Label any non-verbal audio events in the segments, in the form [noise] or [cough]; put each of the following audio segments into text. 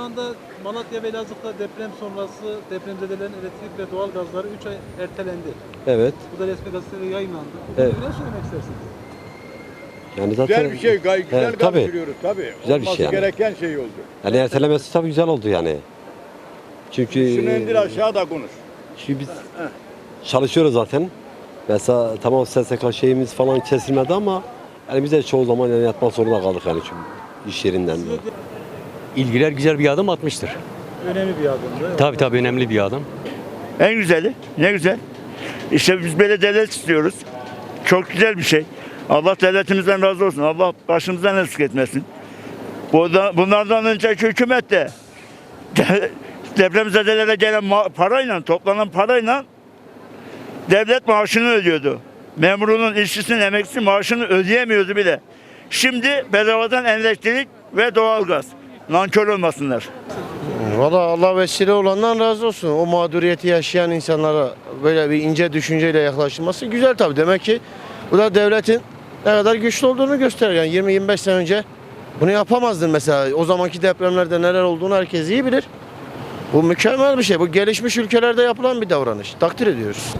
anda Malatya ve Elazığ'da deprem sonrası depremzedelerin elektrik ve doğal gazları 3 ay ertelendi. Evet. Bu da resmi gazetede yayınlandı. Evet. Evet. Ne söylemek istersiniz? Yani zaten Güzel bir şey, gay güzel Evet, tabii. karşılıyoruz tabii. Güzel bir Olması şey yani. gereken şey oldu. Yani ertelemesi tabii güzel oldu yani. Çünkü Şunu indir aşağı da konuş. Şimdi biz çalışıyoruz zaten. Mesela tamam SSK şeyimiz falan kesilmedi ama yani biz de çoğu zaman yani yatmak zorunda kaldık yani çünkü iş yerinden de. İlgiler güzel bir adım atmıştır. Önemli bir adımdı. Tabii tabii önemli bir adım. En güzeli. Ne güzel. İşte biz böyle devlet istiyoruz. Çok güzel bir şey. Allah devletimizden razı olsun. Allah başımızdan eksik etmesin. Bunlardan önceki hükümet de de- [laughs] depremzedelere gelen parayla, toplanan parayla devlet maaşını ödüyordu. Memurunun, işçisinin, emekçisi maaşını ödeyemiyordu bile. Şimdi bedavadan elektrik ve doğalgaz. Nankör olmasınlar. Valla Allah vesile olandan razı olsun. O mağduriyeti yaşayan insanlara böyle bir ince düşünceyle yaklaşılması güzel tabii. Demek ki bu da devletin ne kadar güçlü olduğunu gösteriyor. Yani 20-25 sene önce bunu yapamazdın mesela. O zamanki depremlerde neler olduğunu herkes iyi bilir. Bu mükemmel bir şey. Bu gelişmiş ülkelerde yapılan bir davranış. Takdir ediyoruz.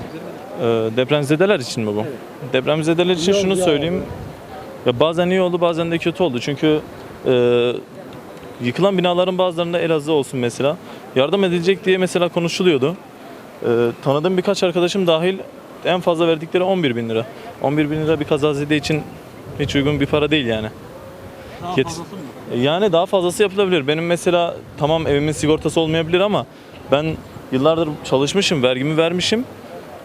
Ee, depremzedeler için mi bu? Depremzedeler için şunu söyleyeyim. Ya bazen iyi oldu bazen de kötü oldu. Çünkü e, yıkılan binaların bazılarında Elazığ olsun mesela. Yardım edilecek diye mesela konuşuluyordu. E, tanıdığım birkaç arkadaşım dahil en fazla verdikleri 11 bin lira. 11 bin lira bir kazazede için hiç uygun bir para değil yani. Daha Yet- fazlası mı? Yani daha fazlası yapılabilir. Benim mesela tamam evimin sigortası olmayabilir ama ben yıllardır çalışmışım, vergimi vermişim.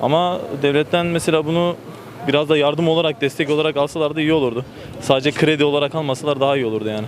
Ama devletten mesela bunu biraz da yardım olarak, destek olarak alsalar da iyi olurdu. Sadece kredi olarak almasalar daha iyi olurdu yani.